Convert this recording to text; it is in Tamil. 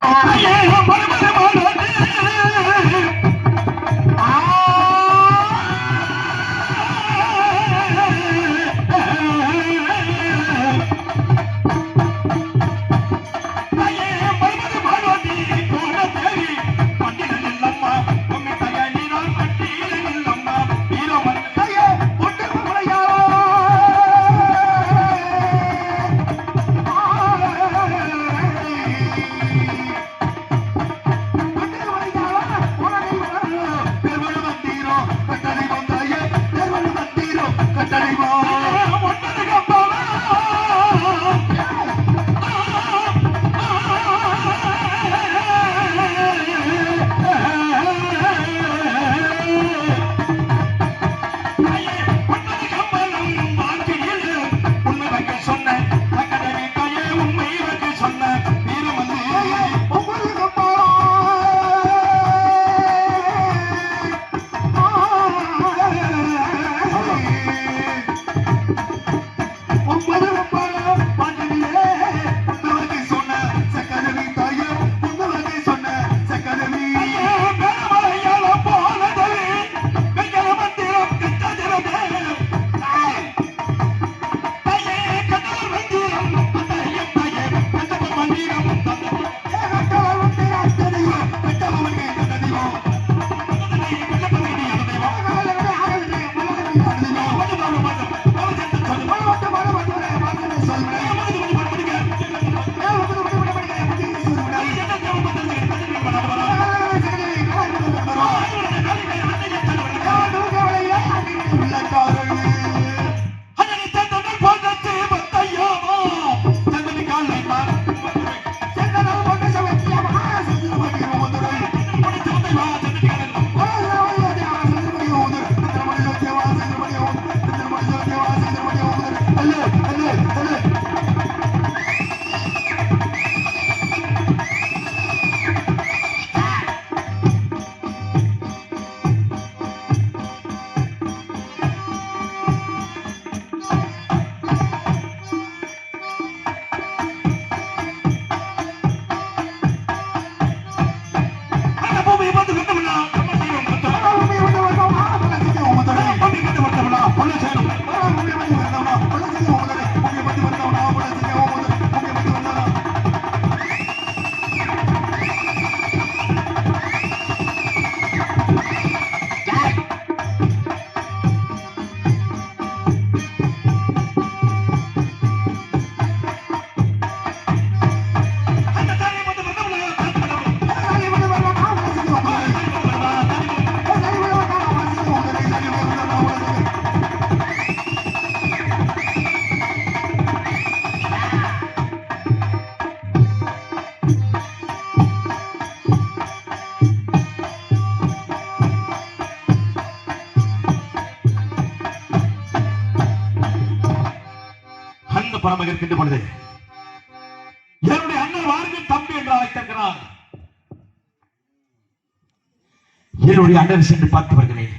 Ah, é, vamos, vamos, vamos. அந்த பரம இருக்கின்ற பொழுது என்னுடைய அண்ணன் வாருங்கள் தம்பி என்று அழைத்திருக்கிறார். என்னுடைய அண்ணன் சென்று பார்த்து வருகிறேன்.